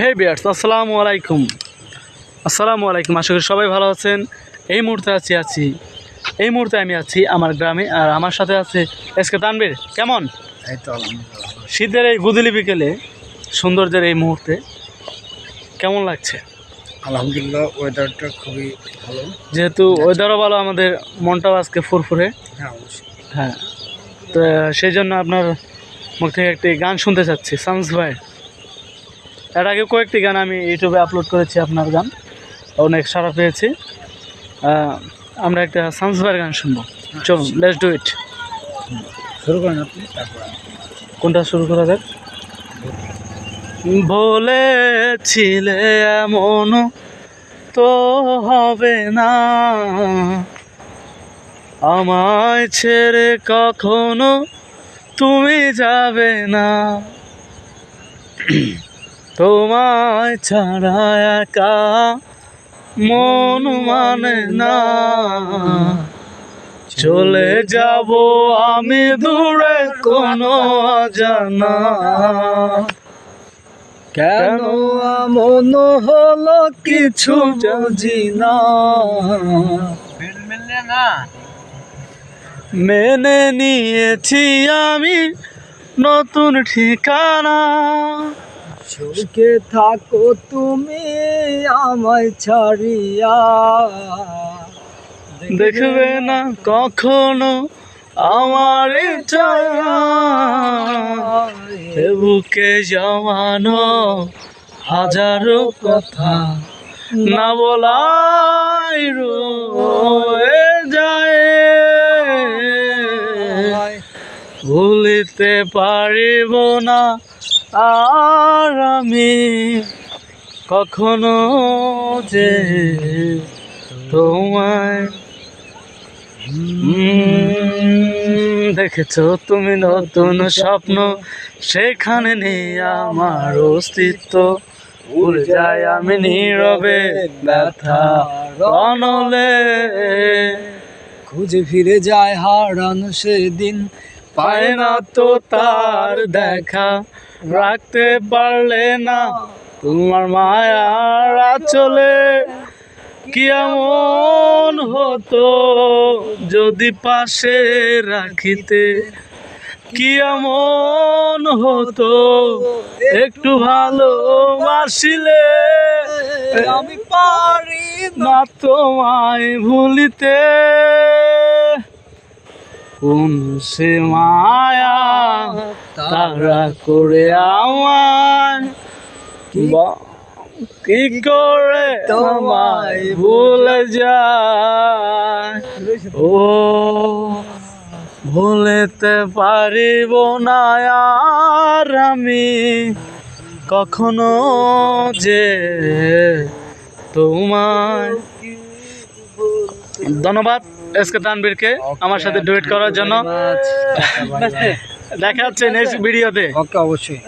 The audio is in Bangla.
হে বিয়ার্স আসসালামু আলাইকুম আসসালামু আলাইকুম আশা করি সবাই ভালো আছেন। এই মুহূর্তে আছি আছি। এই মুহূর্তে আমি আছি আমার গ্রামে আর আমার সাথে আছে এসকে তানবীর কেমন? এই তো শীতের এই গুদলি বিকেলে সৌন্দর্যের এই মুহূর্তে কেমন লাগছে? আলহামদুলিল্লাহ ওয়েদারটা খুবই ভালো। যেহেতু ওয়েদারও ভালো আমাদের মনটাও আজকে ফুরফুরে। হ্যাঁ হ্যাঁ। তো সেই জন্য আপনার মুখ থেকে একটি গান শুনতে চাচ্ছি। সামস ভাই। এর আগে কয়েকটি গান আমি ইউটিউবে আপলোড করেছি আপনার গান। অনেক সাড়া পেয়েছি। আমরা একটা ভাইয়ের গান শুনব। চলুন লেটস ডু ইট শুরু করেন আপনি কোনটা শুরু করা যাক? বলেছিলে এমন তো হবে না। আমায় ছেড়ে কখনো তুমি যাবে না। তোমায় ছাড়া একা মন মানে না। চলে যাব আমি দূরে কোনো জানা কেন মন হলো কিছু বুঝি না? মেনে নিয়েছি আমি নতুন ঠিকানা। সুখে থাকো তুমি আমায় ছাড়িয়া। দেখবে না কখনো আমার বুকে জমানো হাজারো কথা না বলাই রয়ে যায়। ভুলিতে পারিব না আর আমি কখনো যে তোমায় দেখেছ তুমি নতুন স্বপ্ন? সেখানে নেই আমার অস্তিত্ব উড়ে যায় আমি নীরবে ব্যথা অনলে। খুঁজে ফিরে যায় হারানো সেদিন, পায় না তো তার দেখা। রাখতে পারলে না তোমার মায়ার চলে। কি এমন হতো যদি পাশে রাখিতে? কি এমন হতো একটু ভালোবাসিলে? আমি পারি না তোমায় ভুলিতে। কোন সে মায়া তারা করে আমায় বা- কি করে তোমায় ভুলে যায় ও ভুলেতে পারিব না আর আমি কখনো যে তোমায় ধন্যবাদ এসকে তানবীরকে আমার সাথে ডুয়েট করার জন্য দেখা হচ্ছে নেক্সট ভিডিওতে ওকে অবশ্যই।